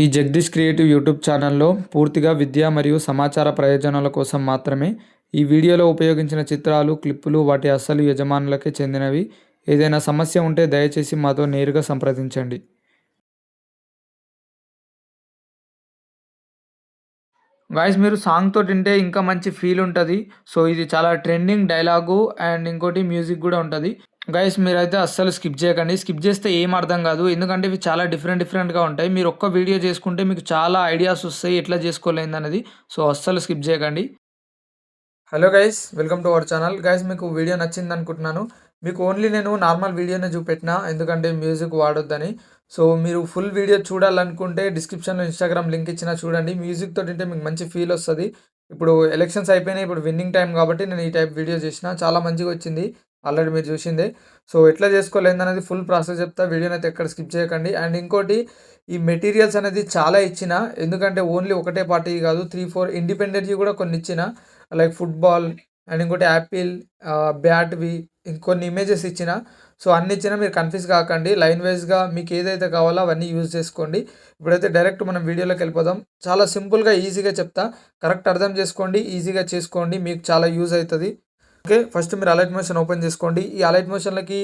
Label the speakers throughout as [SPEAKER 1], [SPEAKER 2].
[SPEAKER 1] ఈ Jagadish creative YouTube ఛానల్లో పూర్తిగా విద్య మరియు సమాచార ప్రయోజనాల కోసం మాత్రమే ఈ వీడియోలో ఉపయోగించిన చిత్రాలు క్లిప్పులు వాటి అసలు యజమానులకే చెందినవి. ఏదైనా సమస్య ఉంటే దయచేసి మాతో నేరుగా సంప్రదించండి. గాయస్ మీరు సాంగ్తో తింటే ఇంకా మంచి ఫీల్ ఉంటుంది. సో ఇది చాలా ట్రెండింగ్ డైలాగు అండ్ ఇంకోటి మ్యూజిక్ కూడా ఉంటుంది. గైస్ మీరైతే అస్సలు స్కిప్ చేయకండి. స్కిప్ చేస్తే ఏం అర్థం కాదు. ఎందుకంటే ఇవి చాలా డిఫరెంట్ డిఫరెంట్గా ఉంటాయి. మీరు ఒక్క వీడియో చేసుకుంటే మీకు చాలా ఐడియాస్ వస్తాయి ఎట్లా చేసుకోలేదు అనేది. సో అస్సలు స్కిప్ చేయకండి. Hello guys welcome to our channel guys మీకు వీడియో నచ్చింది అనుకుంటున్నాను. మీకు ఓన్లీ నేను నార్మల్ వీడియోనే చూపెట్టిన ఎందుకంటే మ్యూజిక్ వాడొద్దని. సో మీరు ఫుల్ వీడియో చూడాలనుకుంటే డిస్క్రిప్షన్లో ఇన్స్టాగ్రామ్ లింక్ ఇచ్చినా చూడండి. మ్యూజిక్ తోటి ఉంటే మీకు మంచి ఫీల్ వస్తుంది. ఇప్పుడు ఎలక్షన్స్ అయిపోయినాయి. ఇప్పుడు విన్నింగ్ టైం కాబట్టి నేను ఈ టైప్ వీడియో చేసిన. చాలా మంచిగా వచ్చింది. ఆల్రెడీ మీరు చూసిందే. సో ఎట్లా చేసుకోలేదు అనేది ఫుల్ ప్రాసెస్ చెప్తా. వీడియోని అయితే ఎక్కడ స్కిప్ చేయకండి. అండ్ ఇంకోటి ఈ మెటీరియల్స్ అనేది చాలా ఇచ్చిన ఎందుకంటే ఓన్లీ ఒకటే పార్టీ కాదు త్రీ ఫోర్ ఇండిపెండెంట్వి కూడా కొన్ని ఇచ్చిన లైక్ ఫుట్బాల్ అండ్ ఇంకోటి యాపిల్ బ్యాట్వి ఇంకొన్ని ఇమేజెస్ ఇచ్చిన సో అన్ని ఇచ్చినా మీరు కన్ఫ్యూజ్ కాకండి. లైన్ వైజ్గా మీకు ఏదైతే కావాలో అవన్నీ యూజ్ చేసుకోండి. ఇప్పుడైతే డైరెక్ట్ మనం వీడియోలోకి వెళ్ళిపోదాం. చాలా సింపుల్గా ఈజీగా చెప్తా. కరెక్ట్ అర్థం చేసుకోండి ఈజీగా చేసుకోండి. మీకు చాలా యూజ్ అవుతుంది. ఓకే ఫస్ట్ మీరు అలైట్ మోషన్ ఓపెన్ చేసుకోండి. ఈ అలైట్ మోషన్లకి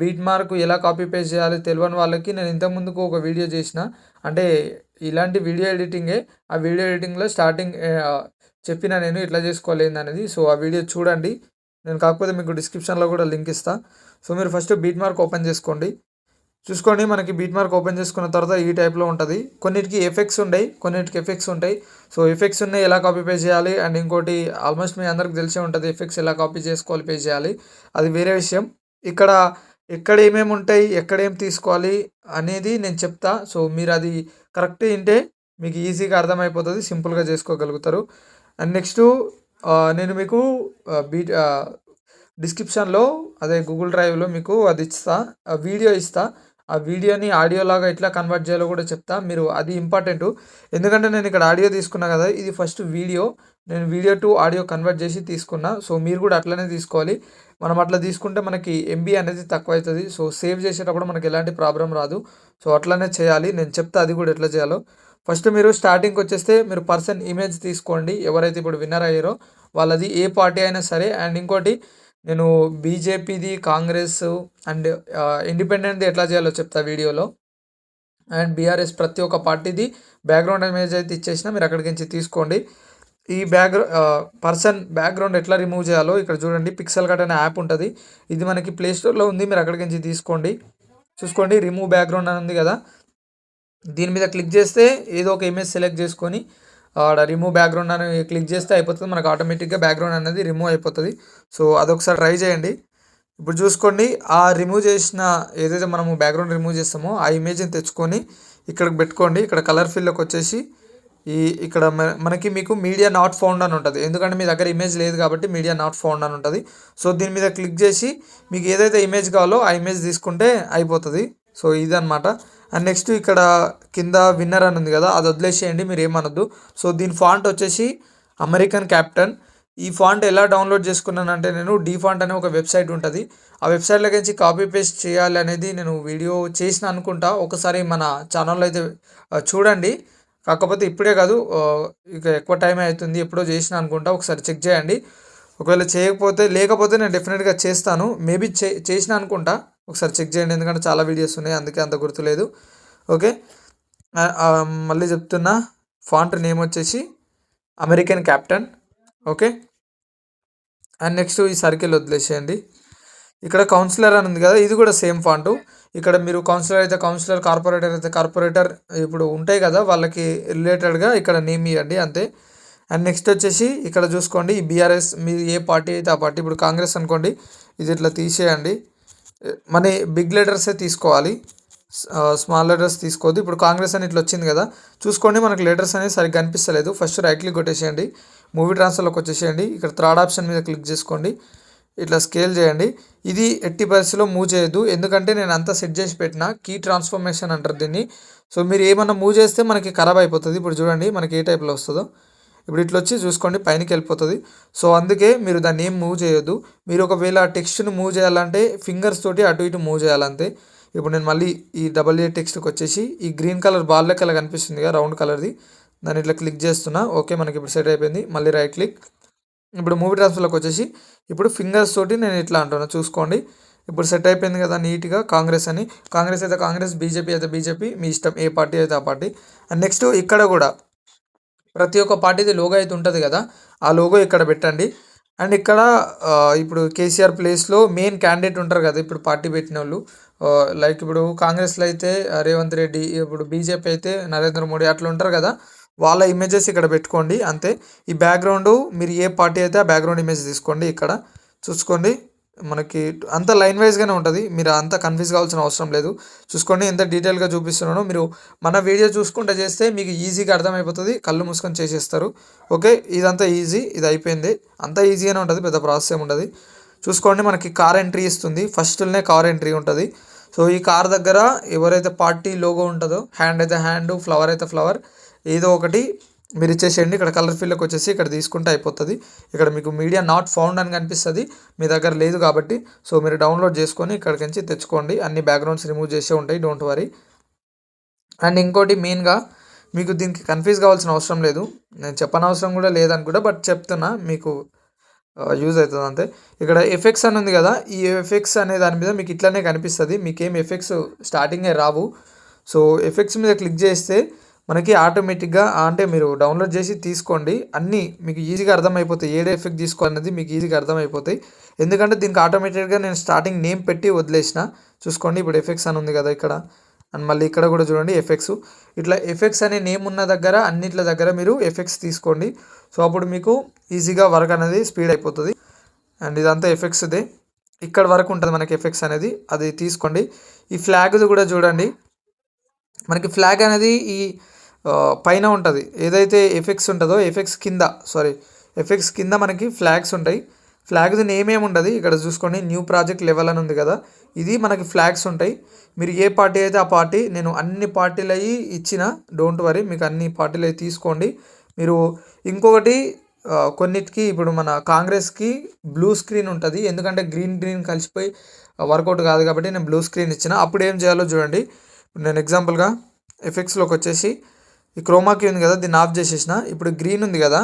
[SPEAKER 1] బీట్ మార్క్ ఎలా కాపీ పేస్ట్ చేయాలి తెలియని వాళ్ళకి నేను ఇంతకుముందుకు ఒక వీడియో చేసిన. అంటే ఇలాంటి వీడియో ఎడిటింగే ఆ వీడియో ఎడిటింగ్లో స్టార్టింగ్ చెప్పిన నేను ఇట్లా చేసుకోవాలి అనేది. సో ఆ వీడియో చూడండి. నేను కాకపోతే మీకు డిస్క్రిప్షన్లో కూడా లింక్ ఇస్తాను సో మీరు ఫస్ట్ బీట్ మార్క్ ఓపెన్ చేసుకోండి. చూసుకోండి మనకి బీట్ మార్క్ ఓపెన్ చేసుకున్న తర్వాత ఈ టైప్లో ఉంటుంది. కొన్నిటికి ఎఫెక్ట్స్ ఉంటాయి కొన్నిటికి ఎఫెక్ట్స్ ఉంటాయి. సో ఎఫెక్ట్స్ ఉన్నాయి ఎలా కాపీ పేస్ట్ చేయాలి? అండ్ ఇంకోటి ఆల్మోస్ట్ మీ అందరికి తెలిసే ఉంటుంది ఎఫెక్ట్స్ ఎలా కాపీ చేసుకోవాలి పేస్ట్ చేయాలి. అది వేరే విషయం. ఇక్కడ ఎక్కడ ఏమేమి ఉంటాయి ఎక్కడ ఏం తీసుకోవాలి అనేది నేను చెప్తా. సో మీరు అది కరెక్ట్ ఉంటే మీకు ఈజీగా అర్థమైపోతుంది సింపుల్గా చేసుకోగలుగుతారు. అండ్ నెక్స్ట్ నేను మీకు బీట్ డిస్క్రిప్షన్లో అదే గూగుల్ డ్రైవ్లో మీకు అది ఇస్తా వీడియో ఇస్తా. ఆ వీడియోని ఆడియోలాగా ఎట్లా కన్వర్ట్ చేయాలో కూడా చెప్తా. మీరు అది ఇంపార్టెంట్ ఎందుకంటే నేను ఇక్కడ ఆడియో తీసుకున్నా కదా ఇది ఫస్ట్ వీడియో. నేను వీడియో టు ఆడియో కన్వర్ట్ చేసి తీసుకున్నా. సో మీరు కూడా అట్లనే తీసుకోవాలి. మనం అట్లా తీసుకుంటే మనకి ఎంబీ అనేది తక్కువ అవుతుంది సో సేవ్ చేసేటప్పుడు మనకి ఎలాంటి ప్రాబ్లం రాదు. సో అట్లనే చేయాలి. నేను చెప్తా అది కూడా ఎట్లా చేయాలో. ఫస్ట్ మీరు స్టార్టింగ్కి వచ్చేస్తే మీరు పర్సన్ ఇమేజ్ తీసుకోండి. ఎవరైతే ఇప్పుడు విన్నర్ అయ్యారో వాళ్ళది ఏ పార్టీ అయినా సరే. అండ్ ఇంకోటి నేను బీజేపీది కాంగ్రెస్ అండ్ ఇండిపెండెంట్ది ఎట్లా చేయాలో చెప్తా వీడియోలో. అండ్ బీఆర్ఎస్ ప్రతి ఒక్క పార్టీది బ్యాక్గ్రౌండ్ ఇమేజ్ అయితే ఇచ్చేసిన మీరు అక్కడికి నుంచి తీసుకోండి. ఈ బ్యాక్గ్రౌ పర్సన్ బ్యాక్గ్రౌండ్ ఎట్లా రిమూవ్ చేయాలో ఇక్కడ చూడండి. పిక్సెల్ కట్ అనే యాప్ ఉంటుంది. ఇది మనకి ప్లే స్టోర్లో ఉంది. మీరు అక్కడికి నుంచి తీసుకోండి. చూసుకోండి. రిమూవ్ బ్యాక్గ్రౌండ్ అని ఉంది కదా. దీని మీద క్లిక్ చేస్తే ఏదో ఒక ఇమేజ్ సెలెక్ట్ చేసుకొని ఆడ రిమూవ్ బ్యాక్గ్రౌండ్ అని క్లిక్ చేస్తే అయిపోతుంది. మనకు ఆటోమేటిక్గా బ్యాక్గ్రౌండ్ అనేది రిమూవ్ అయిపోతుంది. సో అదొకసారి ట్రై చేయండి. ఇప్పుడు చూసుకోండి. ఆ రిమూవ్ చేసిన ఏదైతే మనము బ్యాక్గ్రౌండ్ రిమూవ్ చేస్తామో ఆ ఇమేజ్ని తెచ్చుకొని ఇక్కడికి పెట్టుకోండి. ఇక్కడ కలర్ ఫిల్లోకి వచ్చేసి ఈ ఇక్కడ మనకి మీకు మీడియా నాట్ ఫౌండ్ అని ఉంటుంది. ఎందుకంటే మీ దగ్గర ఇమేజ్ లేదు కాబట్టి మీడియా నాట్ ఫౌండ్ అని ఉంటుంది. సో దీని మీద క్లిక్ చేసి మీకు ఏదైతే ఇమేజ్ కావాలో ఆ ఇమేజ్ తీసుకుంటే అయిపోతుంది. సో ఇదనమాట అండ్ నెక్స్ట్ ఇక్కడ కింద విన్నర్ అని ఉంది కదా అది వదిలేసేయండి మీరు ఏమనొద్దు. సో దీని ఫాంట్ వచ్చేసి అమెరికన్ క్యాప్టెన్. ఈ ఫాంట్ ఎలా డౌన్లోడ్ చేసుకున్నానంటే నేను డీ ఫాంట్ అనే ఒక వెబ్సైట్ ఉంటుంది. ఆ వెబ్సైట్లోకి నుంచి కాపీ పేస్ట్ చేయాలి అనేది నేను వీడియో చేసిన అనుకుంటా. ఒకసారి మన ఛానల్లో అయితే చూడండి. కాకపోతే ఇప్పుడే కాదు ఇక ఎక్కువ టైం అవుతుంది ఎప్పుడో చేసిన అనుకుంటా. ఒకసారి చెక్ చేయండి. ఒకవేళ చేయకపోతే లేకపోతే నేను డెఫినెట్గా చేస్తాను. మేబీ చే చేసిన అనుకుంటా. ఒకసారి చెక్ చేయండి ఎందుకంటే చాలా వీడియోస్ ఉన్నాయి అందుకే అంత గుర్తులేదు ఓకే? మళ్ళీ చెప్తున్నా ఫాంట్ నేమ్ వచ్చేసి American captain. Okay? And next ఈ సర్కిల్ వదిలేసేయండి. ఇక్కడ కౌన్సిలర్ అని ఉంది కదా ఇది కూడా సేమ్ ఫాంటు. ఇక్కడ మీరు కౌన్సిలర్ అయితే కౌన్సిలర్ కార్పొరేటర్ అయితే కార్పొరేటర్ ఇప్పుడు ఉంటాయి కదా వాళ్ళకి రిలేటెడ్గా ఇక్కడ నేమ్ ఇవ్వండి అంతే. అండ్ నెక్స్ట్ వచ్చేసి ఇక్కడ చూసుకోండి ఈ బీఆర్ఎస్ మీరు ఏ పార్టీ అయితే ఆ పార్టీ ఇప్పుడు కాంగ్రెస్ అనుకోండి ఇది ఇట్లా తీసేయండి. మనీ బిగ్ లెటర్సే తీసుకోవాలి. స్మాల్ లెటర్స్ తీసుకోవద్దు. ఇప్పుడు కాంగ్రెస్ అని ఇట్లా వచ్చింది కదా చూసుకోండి మనకు లెటర్స్ అనేది సరిగ్గా కనిపిస్తలేదు. ఫస్ట్ రైట్ క్లిక్ కొట్టేసేయండి. మూవీ ట్రాన్స్ఫర్లోకి వచ్చేసేయండి. ఇక్కడ థర్డ్ ఆప్షన్ మీద క్లిక్ చేసుకోండి. ఇట్లా స్కేల్ చేయండి. ఇది ఎట్టి పరిస్థితిలో మూవ్ చేయొద్దు. ఎందుకంటే నేను అంతా సెట్ చేసి పెట్టిన కీ ట్రాన్స్ఫర్మేషన్ అంటారు దీన్ని. సో మీరు ఏమన్నా మూవ్ చేస్తే మనకి ఖరాబ్ అయిపోతుంది. ఇప్పుడు చూడండి మనకి ఏ టైప్లో వస్తుందో. ఇప్పుడు ఇట్లా వచ్చి చూసుకోండి పైనకి వెళ్ళిపోతుంది. సో అందుకే మీరు దాన్ని ఏం మూవ్ చేయొద్దు. మీరు ఒకవేళ టెక్స్ట్ని మూవ్ చేయాలంటే ఫింగర్స్ తోటి అటు ఇటు మూవ్ చేయాలంతే. ఇప్పుడు నేను మళ్ళీ ఈ డబల్ ఏ టెక్స్ట్కి వచ్చేసి ఈ గ్రీన్ కలర్ బాల్ లెక్కల కనిపిస్తుంది కదా రౌండ్ కలర్ది దాన్ని ఇట్లా క్లిక్ చేస్తున్నా. ఓకే మనకి ఇప్పుడు సెట్ అయిపోయింది. మళ్ళీ రైట్ క్లిక్ ఇప్పుడు మూవీ ట్రాన్స్ఫర్లోకి వచ్చేసి ఇప్పుడు ఫింగర్స్ తోటి నేను ఇట్లా అంటున్నా చూసుకోండి. ఇప్పుడు సెట్ అయిపోయింది కదా నీట్గా కాంగ్రెస్ అని. కాంగ్రెస్ అయితే కాంగ్రెస్ బీజేపీ అయితే బీజేపీ మీ ఇష్టం ఏ పార్టీ అయితే ఆ పార్టీ. అండ్ నెక్స్ట్ ఇక్కడ కూడా ప్రతి ఒక్క పార్టీది లోగో అయితే ఉంటుంది కదా ఆ లోగో ఇక్కడ పెట్టండి. అండ్ ఇక్కడ ఇప్పుడు కేసీఆర్ ప్లేస్లో మెయిన్ క్యాండిడేట్ ఉంటారు కదా ఇప్పుడు పార్టీ పెట్టిన వాళ్ళు లైక్ ఇప్పుడు కాంగ్రెస్లో అయితే రేవంత్ రెడ్డి ఇప్పుడు బీజేపీ అయితే నరేంద్ర మోడీ అట్లా ఉంటారు కదా వాళ్ళ ఇమేజెస్ ఇక్కడ పెట్టుకోండి అంతే. ఈ బ్యాక్గ్రౌండ్ మీరు ఏ పార్టీ అయితే ఆ బ్యాక్గ్రౌండ్ ఇమేజ్ తీసుకోండి ఇక్కడ. చూసుకోండి. మనకి అంత లైన్ వైజ్గానే ఉంటుంది. మీరు అంత కన్ఫ్యూజ్ కావాల్సిన అవసరం లేదు. చూసుకోండి ఎంత డీటెయిల్గా చూపిస్తున్నానో మీరు మన వీడియో చూసుకుంటే చేస్తే మీకు ఈజీగా అర్థమైపోతుంది. కళ్ళు మూసుకొని చేసేస్తారు. ఓకే ఇదంతా ఈజీ ఇది అయిపోయింది. అంతా ఈజీగానే ఉంటుంది పెద్ద ప్రాసెస్ ఏమి ఉండదు. చూసుకోండి మనకి కార్ ఎంట్రీ ఇస్తుంది. ఫస్ట్లోనే కార్ ఎంట్రీ ఉంటుంది. సో ఈ కార్ దగ్గర ఎవరైతే పార్టీ లోగో ఉంటుందో హ్యాండ్ అయితే హ్యాండ్ ఫ్లవర్ అయితే ఫ్లవర్ ఏదో ఒకటి మీరు ఇచ్చేసేయండి. ఇక్కడ కలర్ ఫీల్డ్కి వచ్చేసి ఇక్కడ తీసుకుంటే అయిపోతుంది. ఇక్కడ మీకు మీడియా నాట్ ఫౌండ్ అని కనిపిస్తుంది. మీ దగ్గర లేదు కాబట్టి. సో మీరు డౌన్లోడ్ చేసుకొని ఇక్కడికి నుంచి తెచ్చుకోండి. అన్ని బ్యాక్గ్రౌండ్స్ రిమూవ్ చేసే ఉంటాయి. Don't worry. అండ్ ఇంకోటి మెయిన్గా మీకు దీనికి కన్ఫ్యూజ్ కావాల్సిన అవసరం లేదు. నేను చెప్పనవసరం కూడా లేదనుకుంటా బట్ చెప్తున్నా మీకు యూజ్ అవుతుంది అంతే. ఇక్కడ ఎఫెక్ట్స్ అని ఉంది కదా ఈ ఎఫెక్ట్స్ అనే దాని మీద మీకు ఇట్లానే కనిపిస్తుంది. మీకేం ఎఫెక్ట్స్ స్టార్టింగే రావు. సో ఎఫెక్ట్స్ మీద క్లిక్ చేస్తే మనకి ఆటోమేటిక్గా అంటే మీరు డౌన్లోడ్ చేసి తీసుకోండి. అన్నీ మీకు ఈజీగా అర్థమైపోతాయి. ఏడే ఎఫెక్ట్ తీసుకోవాలనేది మీకు ఈజీగా అర్థమైపోతాయి. ఎందుకంటే దీనికి ఆటోమేటిక్గా నేను స్టార్టింగ్ నేమ్ పెట్టి వదిలేసిన. చూసుకోండి ఇప్పుడు ఎఫెక్ట్స్ అని ఉంది కదా ఇక్కడ. అండ్ మళ్ళీ ఇక్కడ కూడా చూడండి ఎఫెక్ట్స్ ఇట్లా ఎఫెక్ట్స్ అనే నేమ్ ఉన్న దగ్గర అన్నిట్ల దగ్గర మీరు ఎఫెక్ట్స్ తీసుకోండి. సో అప్పుడు మీకు ఈజీగా వర్క్ అనేది స్పీడ్ అయిపోతుంది. అండ్ ఇదంతా ఎఫెక్ట్స్దే ఇక్కడ వరకు ఉంటుంది మనకి ఎఫెక్ట్స్ అనేది. అది తీసుకోండి. ఈ ఫ్లాగ్ది కూడా చూడండి. మనకి ఫ్లాగ్ అనేది ఈ పైన ఉంటుంది. ఏదైతే ఎఫెక్స్ ఉంటుందో ఎఫెక్స్ కింద సారీ ఎఫెక్స్ కింద మనకి ఫ్లాగ్స్ ఉంటాయి. ఫ్లాగ్స్ నేమ్ ఏమి ఉండదు. ఇక్కడ చూసుకోండి న్యూ ప్రాజెక్ట్ లెవెల్ అని ఉంది కదా. ఇది మనకి ఫ్లాగ్స్ ఉంటాయి. మీరు ఏ పార్టీ అయితే ఆ పార్టీ నేను అన్ని పార్టీలు అయ్యి ఇచ్చిన డోంట్ వరీ మీకు అన్ని పార్టీలు అవి తీసుకోండి. మీరు ఇంకొకటి కొన్నిటికి ఇప్పుడు మన కాంగ్రెస్కి బ్లూ స్క్రీన్ ఉంటుంది. ఎందుకంటే గ్రీన్ గ్రీన్ కలిసిపోయి వర్కౌట్ కాదు కాబట్టి నేను బ్లూ స్క్రీన్ ఇచ్చిన. అప్పుడు ఏం చేయాలో చూడండి. నేను ఎగ్జాంపుల్గా ఎఫెక్ట్స్లోకి వచ్చేసి ఈ క్రోమాకి ఉంది కదా దీన్ని ఆఫ్ చేసేసిన. ఇప్పుడు గ్రీన్ ఉంది కదా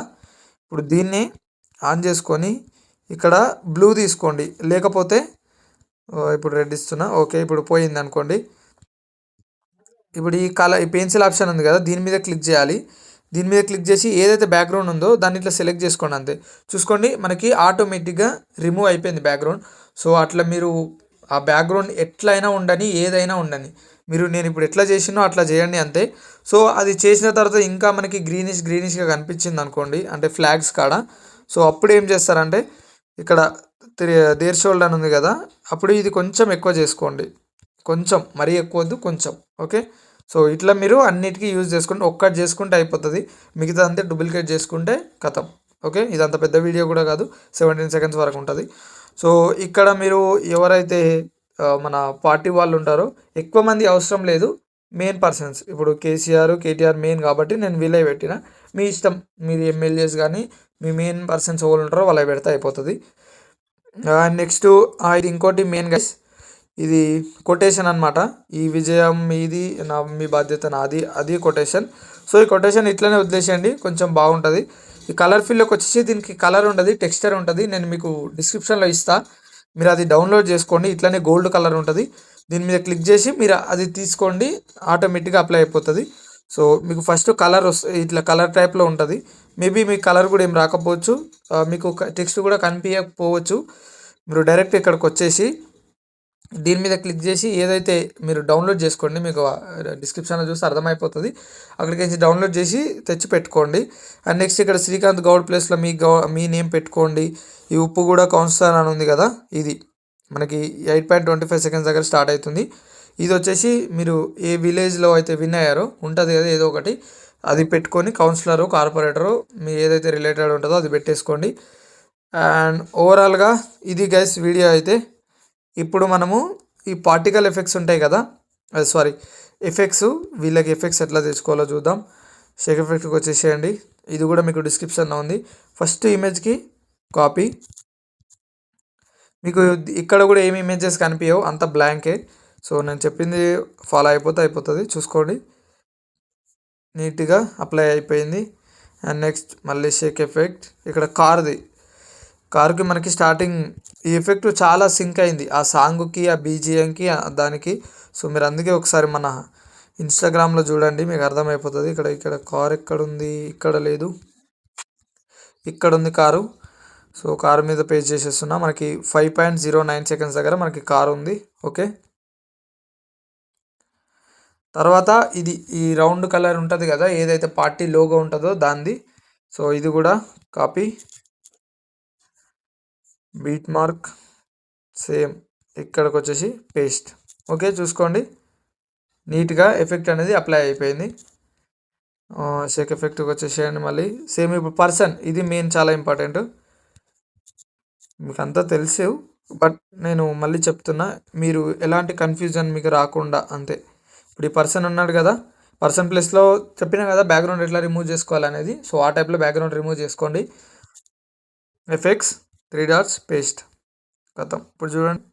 [SPEAKER 1] ఇప్పుడు దీన్ని ఆన్ చేసుకొని ఇక్కడ బ్లూ తీసుకోండి. లేకపోతే ఇప్పుడు రెడ్ ఇస్తున్నా. ఓకే ఇప్పుడు పోయింది అనుకోండి. ఇప్పుడు ఈ కలర్ ఈ పెన్సిల్ ఆప్షన్ ఉంది కదా దీని మీద క్లిక్ చేయాలి. దీని మీద క్లిక్ చేసి ఏదైతే బ్యాక్గ్రౌండ్ ఉందో దాన్ని ఇట్లా సెలెక్ట్ చేసుకోండి అంతే. చూసుకోండి మనకి ఆటోమేటిక్గా రిమూవ్ అయిపోయింది బ్యాక్గ్రౌండ్ సో అట్లా మీరు ఆ బ్యాక్గ్రౌండ్ ఎట్లయినా ఉండని ఏదైనా ఉండని. మీరు నేను ఇప్పుడు ఎట్లా చేసినో అట్లా చేయండి అంతే. సో అది చేసిన తర్వాత ఇంకా మనకి గ్రీనిష్ గ్రీనిష్గా కనిపించింది అనుకోండి అంటే ఫ్లాగ్స్ కాడ. సో అప్పుడు ఏం చేస్తారంటే ఇక్కడ దేర్ షోల్డర్ అని ఉంది కదా అప్పుడు ఇది కొంచెం ఎక్కువ చేసుకోండి. కొంచెం మరీ ఎక్కువ వద్దు కొంచెం ఓకే? సో ఇట్లా మీరు అన్నిటికీ యూజ్ చేసుకుంటే ఒక్కటి చేసుకుంటే అయిపోతుంది. మిగతా అంతే డూప్లికేట్ చేసుకుంటే కథం ఓకే? ఇదంత పెద్ద వీడియో కూడా కాదు సెవెంటీన్ సెకండ్స్ వరకు ఉంటుంది. సో ఇక్కడ మీరు ఎవరైతే మన పార్టీ వాళ్ళు ఉంటారో. ఎక్కువ మంది అవసరం లేదు. మెయిన్ పర్సన్స్ ఇప్పుడు కేసీఆర్ కేటీఆర్ మెయిన్ కాబట్టి నేను వీలై పెట్టిన. మీ ఇష్టం. మీరు ఎమ్మెల్యేస్ కానీ మీ మెయిన్ పర్సన్స్ ఎవరు ఉంటారో వాళ్ళకి పెడితే అయిపోతుంది. నెక్స్ట్ ఇది ఇంకోటి మెయిన్ గైస్ ఇది కొటేషన్ అనమాట ఈ విజయం మీది నా మీ బాధ్యత నాది. అది కొటేషన్ సో ఈ కొటేషన్ ఇట్లనే వదిలేసేయండి. కొంచెం బాగుంటుంది. ఈ కలర్ ఫీల్లోకి వచ్చేసి దీనికి కలర్ ఉంటుంది టెక్స్చర్ ఉంటుంది నేను మీకు డిస్క్రిప్షన్లో ఇస్తా. మీరు అది డౌన్లోడ్ చేసుకోండి. ఇట్లానే గోల్డ్ కలర్ ఉంటుంది. దీని మీద క్లిక్ చేసి మీరు అది తీసుకోండి. ఆటోమేటిక్గా అప్లై అయిపోతుంది. సో మీకు ఫస్ట్ కలర్ వస్తుంది ఇట్లా కలర్ టైప్లో ఉంటుంది. మేబీ మీకు కలర్ కూడా ఏం రాకపోవచ్చు. Uh, మీకు టెక్స్ట్ కూడా కనిపించకపోవచ్చు. మీరు డైరెక్ట్ ఇక్కడికి వచ్చేసి దీని మీద క్లిక్ చేసి ఏదైతే మీరు డౌన్లోడ్ చేసుకోండి మీకు uh, డిస్క్రిప్షన్లో చూస్తే అర్థమైపోతుంది. అక్కడికి వచ్చి డౌన్లోడ్ చేసి తెచ్చి పెట్టుకోండి. అండ్ నెక్స్ట్ ఇక్కడ శ్రీకాంత్ గౌడ్ ప్లేస్లో మీ గౌ మీ నేమ్ పెట్టుకోండి. ఈ ఉప్పు కూడా కౌన్సిలర్ అని ఉంది కదా ఇది. మనకి eight point twenty five seconds దగ్గర స్టార్ట్ అవుతుంది. ఇది వచ్చేసి మీరు ఏ విలేజ్లో అయితే విన్ అయ్యారో ఉంటుంది కదా ఏదో ఒకటి అది పెట్టుకొని కౌన్సిలరు కార్పొరేటరు మీ ఏదైతే రిలేటెడ్ ఉంటుందో అది పెట్టేసుకోండి. అండ్ ఓవరాల్గా ఇది గైస్ వీడియో అయితే ఇప్పుడు మనము ఈ పార్టికల్ ఎఫెక్ట్స్ ఉంటాయి కదా సారీ ఎఫెక్ట్స్ వీళ్ళకి ఎఫెక్ట్స్ ఎట్లా తెచ్చుకోవాలో చూద్దాం. షేక్ ఎఫెక్ట్కి వచ్చేసేయండి. ఇది కూడా మీకు డిస్క్రిప్షన్లో ఉంది. ఫస్ట్ ఇమేజ్కి కాపీ. మీకు ఇక్కడ కూడా ఏమి ఇమేజెస్ కనిపించవు అంత బ్లాంకే. సో నేను చెప్పింది ఫాలో అయిపోతే అయిపోతుంది చూసుకోండి. నీట్గా అప్లై అయిపోయింది. అండ్ నెక్స్ట్ మళ్ళీ షేక్ ఎఫెక్ట్. ఇక్కడ కార్ది. కార్కి మనకి స్టార్టింగ్ ఈ ఎఫెక్ట్ చాలా సింక్ అయింది. ఆ సాంగ్కి ఆ బీజిఎంకి దానికి. సో మీరు అందుకే ఒకసారి మన ఇన్స్టాగ్రామ్లో చూడండి మీకు అర్థమైపోతుంది. ఇక్కడ ఇక్కడ కార్ ఎక్కడుంది ఇక్కడ లేదు. ఇక్కడ ఉంది కారు. సో కారు మీద పే చేసేస్తున్నా. మనకి five point zero nine seconds దగ్గర మనకి కారు ఉంది. ఓకే? తర్వాత ఇది ఈ రౌండ్ కలర్ ఉంటుంది కదా ఏదైతే పార్టీ లోగో ఉంటుందో దాంది సో ఇది కూడా కాపీ బీట్ మార్క్ సేమ్ ఇక్కడికి వచ్చేసి పేస్ట్ ఓకే? చూసుకోండి. నీట్గా ఎఫెక్ట్ అనేది అప్లై అయిపోయింది. షేక్ ఎఫెక్ట్కి వచ్చేసేయండి మళ్ళీ. సేమ్ ఇప్పుడు పర్సన్ ఇది మెయిన్ చాలా ఇంపార్టెంట్ మీకు అంతా తెలుసు బట్ నేను మళ్ళీ చెప్తున్నా మీరు ఎలాంటి కన్ఫ్యూజన్ మీకు రాకుండా అంతే. ఇప్పుడు ఈ పర్సన్ ఉన్నాడు కదా పర్సన్ ప్లేస్లో చెప్పిన కదా బ్యాక్గ్రౌండ్ ఎట్లా రిమూవ్ చేసుకోవాలనేది. సో ఆ టైప్లో బ్యాక్గ్రౌండ్ రిమూవ్ చేసుకోండి. ఎఫెక్ట్స్ త్రీ డాట్స్ పేస్ట్ గతం ఇప్పుడు చూడండి.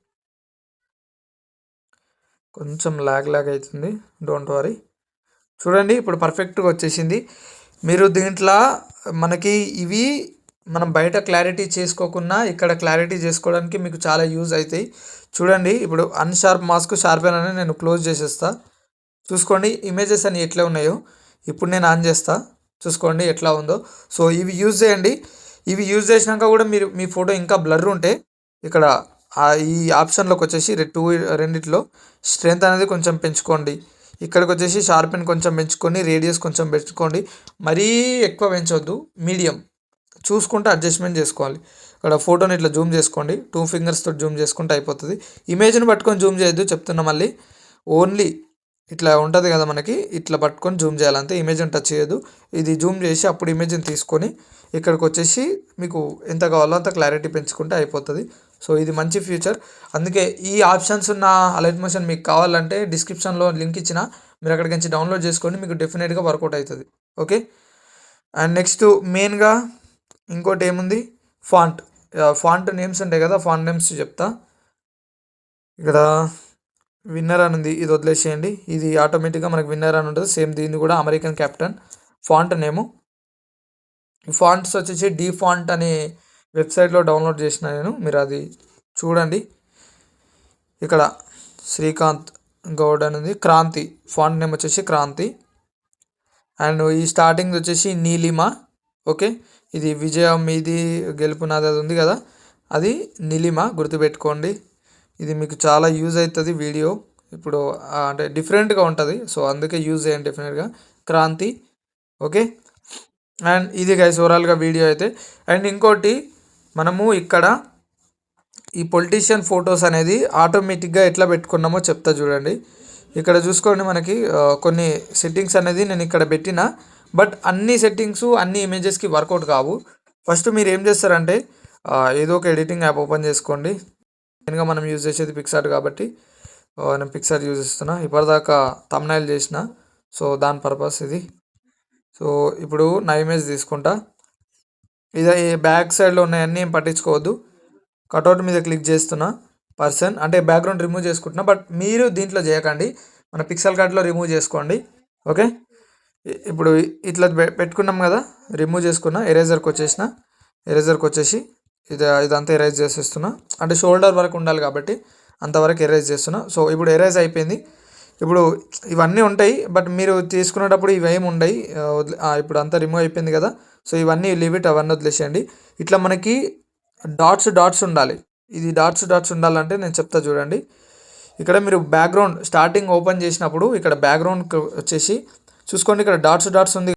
[SPEAKER 1] కొంచెం లాగ్ లాగ్ అవుతుంది. డోంట్ వరీ చూడండి ఇప్పుడు పర్ఫెక్ట్గా వచ్చేసింది. మీరు దీంట్లో మనకి ఇవి మనం బయట క్లారిటీ చేసుకోకుండా ఇక్కడ క్లారిటీ చేసుకోవడానికి మీకు చాలా యూజ్ అవుతాయి చూడండి ఇప్పుడు అన్షార్ప్ మాస్క్ షార్పెన్ అని నేను క్లోజ్ చేసేస్తా. చూసుకోండి ఇమేజెస్ అని ఎట్లా ఉన్నాయో. ఇప్పుడు నేను ఆన్ చేస్తా. చూసుకోండి ఎట్లా ఉందో. సో ఇవి యూజ్ చేయండి. ఇవి యూజ్ చేసినాక కూడా మీరు మీ ఫోటో ఇంకా బ్లర్ ఉంటే ఇక్కడ ఈ ఆప్షన్లోకి వచ్చేసి టూ రెండిట్లో స్ట్రెంత్ అనేది కొంచెం పెంచుకోండి. ఇక్కడికి వచ్చేసి షార్పెన్ కొంచెం పెంచుకొని రేడియస్ కొంచెం పెంచుకోండి. మరీ ఎక్కువ పెంచవద్దు మీడియం. చూసుకుంటే అడ్జస్ట్మెంట్ చేసుకోవాలి. ఇక్కడ ఫోటోని ఇట్లా జూమ్ చేసుకోండి. టూ ఫింగర్స్తో జూమ్ చేసుకుంటే అయిపోతుంది. ఇమేజ్ని పట్టుకొని జూమ్ చేయొద్దు చెప్తున్నా మళ్ళీ. ఓన్లీ ఇట్లా ఉంటుంది కదా మనకి ఇట్లా పట్టుకొని జూమ్ చేయాలంతే ఇమేజ్ని టచ్ చేయదు ఇది జూమ్ చేసి అప్పుడు ఇమేజ్ని తీసుకొని ఇక్కడికి వచ్చేసి మీకు ఎంత కావాలో అంత క్లారిటీ పెంచుకుంటే అయిపోతుంది. సో ఇది మంచి ఫ్యూచర్. అందుకే ఈ ఆప్షన్స్ ఉన్న అలైట్ మోషన్ మీకు కావాలంటే డిస్క్రిప్షన్లో లింక్ ఇచ్చిన మీరు అక్కడికి నుంచి డౌన్లోడ్ చేసుకోండి. మీకు డెఫినెట్గా వర్కౌట్ అవుతుంది. ఓకే? అండ్ నెక్స్ట్ మెయిన్గా ఇంకోటి ఏముంది? ఫాంట్. ఫాంట్ నేమ్స్ ఉంటాయి కదా ఫాంట్ నేమ్స్ చెప్తా. ఇక్కడ విన్నర్ అని ఉంది ఇది వదిలేసేయండి. ఇది ఆటోమేటిక్గా మనకు విన్నర్ అని ఉంటుంది సేమ్ దీన్ని కూడా American captain font name. Fonts వచ్చేసి డీ ఫాంట్ అనే వెబ్సైట్లో డౌన్లోడ్ చేసిన నేను మీరు అది చూడండి. ఇక్కడ శ్రీకాంత్ గౌడ్ అనేది క్రాంతి. ఫాంట్ నేమ్ వచ్చేసి క్రాంతి. అండ్ ఈ స్టార్టింగ్ వచ్చేసి నీలిమ ఓకే? ఇది విజయం మీది గెలుపు నాది అది ఉంది కదా? అది నిలిమ గుర్తుపెట్టుకోండి. ఇది మీకు చాలా యూజ్ అవుతుంది వీడియో. ఇప్పుడు అంటే డిఫరెంట్గా ఉంటుంది. సో అందుకే యూజ్ చేయండి డెఫినెట్గా. క్రాంతి. ఓకే? అండ్ ఇది గైస్ ఓవరాల్గా వీడియో అయితే. అండ్ ఇంకోటి మనము ఇక్కడ ఈ పొలిటీషియన్ ఫొటోస్ అనేది ఆటోమేటిక్గా ఎట్లా పెట్టుకున్నామో చెప్తా చూడండి. ఇక్కడ చూసుకోండి మనకి కొన్ని సెట్టింగ్స్ అనేది నేను ఇక్కడ పెట్టిన. బట్ అన్ని సెట్టింగ్స్ అన్ని ఇమేజెస్కి వర్కౌట్ కావు. ఫస్ట్ మీరు ఏం చేస్తారంటే ఏదో ఒక ఎడిటింగ్ యాప్ ఓపెన్ చేసుకోండి. మెయిన్గా మనం యూజ్ చేసేది పిక్సార్ట్ కాబట్టి నేను పిక్సార్ట్ యూజ్ చేస్తున్నా. ఇప్పటిదాకా తమ్నైల్ చేసిన. సో దాని పర్పస్ ఇది. సో ఇప్పుడు నా ఇమేజ్ తీసుకుంటా. ఇది బ్యాక్ సైడ్లో ఉన్నాయన్నీ ఏం పట్టించుకోవద్దు. కటౌట్ మీద క్లిక్ చేస్తున్నా. పర్సన్ అంటే బ్యాక్గ్రౌండ్ రిమూవ్ చేసుకుంటున్నా. బట్ మీరు దీంట్లో చేయకండి. మన పిక్సెల్ కార్డ్లో రిమూవ్ చేసుకోండి. ఓకే ఇప్పుడు ఇట్లా పెట్టుకున్నాం కదా రిమూవ్ చేసుకున్నా ఎరేజర్కి వచ్చేసిన ఎరేజర్కి వచ్చేసి ఇది ఇదంతా ఎరేజ్ చేసేస్తున్నా. అంటే షోల్డర్ వరకు ఉండాలి కాబట్టి అంతవరకు ఎరేజ్ చేస్తున్నా. సో ఇప్పుడు ఎరేజ్ అయిపోయింది. ఇప్పుడు ఇవన్నీ ఉంటాయి బట్ మీరు తీసుకునేటప్పుడు ఇవేమి ఉండయి. ఇప్పుడు అంతా రిమూవ్ అయిపోయింది కదా సో ఇవన్నీ లిమిట్ అవన్నీ వదిలేసేయండి. ఇట్లా మనకి డాట్స్ డాట్స్ ఉండాలి. ఇది డాట్స్ డాట్స్ ఉండాలంటే నేను చెప్తా చూడండి. ఇక్కడ మీరు బ్యాక్గ్రౌండ్ స్టార్టింగ్ ఓపెన్ చేసినప్పుడు ఇక్కడ బ్యాక్గ్రౌండ్ వచ్చేసి చూసుకోండి ఇక్కడ డాట్స్ డాట్స్ ఉంది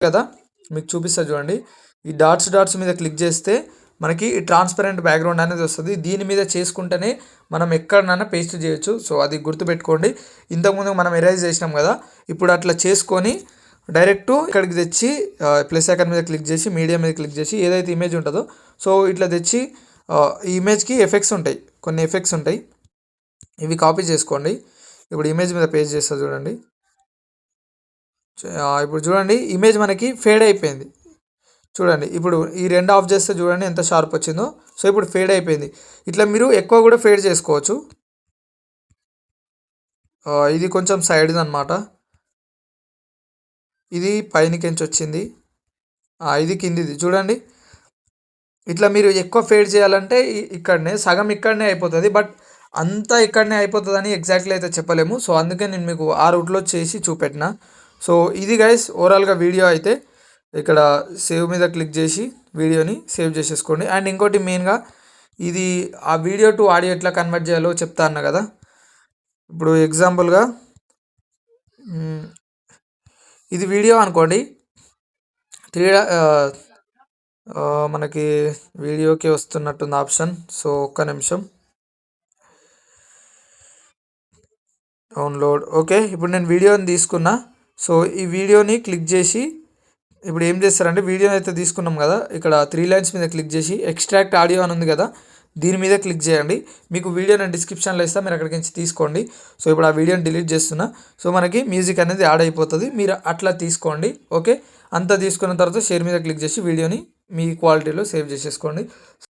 [SPEAKER 1] కదా? మీకు చూపిస్తా చూడండి. ఈ డాట్స్ డాట్స్ మీద క్లిక్ చేస్తే మనకి ట్రాన్స్పరెంట్ బ్యాక్గ్రౌండ్ అనేది వస్తుంది. దీని మీద చేసుకుంటేనే మనం ఎక్కడనైనా పేస్ట్ చేయొచ్చు. సో అది గుర్తుపెట్టుకోండి. ఇంతకుముందు మనం ఎరైజ్ చేసినాం కదా? ఇప్పుడు అట్లా చేసుకొని డైరెక్ట్ ఇక్కడికి తెచ్చి ప్లస్ ఐకాన్ మీద క్లిక్ చేసి మీడియా మీద క్లిక్ చేసి ఏదైతే ఇమేజ్ ఉంటుందో సో ఇట్లా తెచ్చి ఈ ఇమేజ్కి ఎఫెక్ట్స్ ఉంటాయి. కొన్ని ఎఫెక్ట్స్ ఉంటాయి. ఇవి కాపీ చేసుకోండి. ఇప్పుడు ఇమేజ్ మీద పేస్ట్ చేస్తా చూడండి. ఇప్పుడు చూడండి ఇమేజ్ మనకి ఫేడ్ అయిపోయింది. చూడండి ఇప్పుడు ఈ రెండు ఆఫ్ చేస్తే చూడండి ఎంత షార్ప్ వచ్చిందో. సో ఇప్పుడు ఫేడ్ అయిపోయింది. ఇట్లా మీరు ఎక్కువ కూడా ఫేడ్ చేసుకోవచ్చు. ఇది కొంచెం సైడ్ అనమాట ఇది పైనకించి వచ్చింది. ఇది కిందిది. చూడండి. ఇట్లా మీరు ఎక్కువ ఫేడ్ చేయాలంటే ఇక్కడనే సగం ఇక్కడనే అయిపోతుంది. బట్ అంతా ఇక్కడనే అయిపోతుందని ఎగ్జాక్ట్లీ అయితే చెప్పలేము. సో అందుకే నేను మీకు ఆ రూట్లో చేసి చూపెట్టిన. సో ఇది గైస్ ఓవరాల్గా వీడియో అయితే ఇక్కడ సేవ్ మీద క్లిక్ చేసి వీడియోని సేవ్ చేసేసుకోండి. అండ్ ఇంకోటి మెయిన్గా ఇది ఆ వీడియో టు ఆడియో ఎట్లా కన్వర్ట్ చేయాలో చెప్తా అన్న కదా. ఇప్పుడు ఎగ్జాంపుల్గా ఇది వీడియో అనుకోండి. త్రీ మనకి వీడియోకి వస్తున్నట్టుంది ఆప్షన్ సో ఒక్క నిమిషం. డౌన్లోడ్ ఓకే ఇప్పుడు నేను వీడియోని తీసుకున్నా. సో ఈ వీడియోని క్లిక్ చేసి ఇప్పుడు ఏం చేస్తారంటే వీడియోని అయితే తీసుకున్నాం కదా ఇక్కడ త్రీ లైన్స్ మీద క్లిక్ చేసి ఎక్స్ట్రాక్ట్ ఆడియో అని ఉంది కదా దీని మీద క్లిక్ చేయండి. మీకు వీడియో నేను డిస్క్రిప్షన్లో ఇస్తాను మీరు అక్కడికి నుంచి తీసుకోండి. సో ఇప్పుడు ఆ వీడియోని డిలీట్ చేస్తున్నా. సో మనకి మ్యూజిక్ అనేది యాడ్ అయిపోతుంది. మీరు అట్లా తీసుకోండి ఓకే అంతా తీసుకున్న తర్వాత షేర్ మీద క్లిక్ చేసి వీడియోని మీ క్వాలిటీలో సేవ్ చేసేసుకోండి.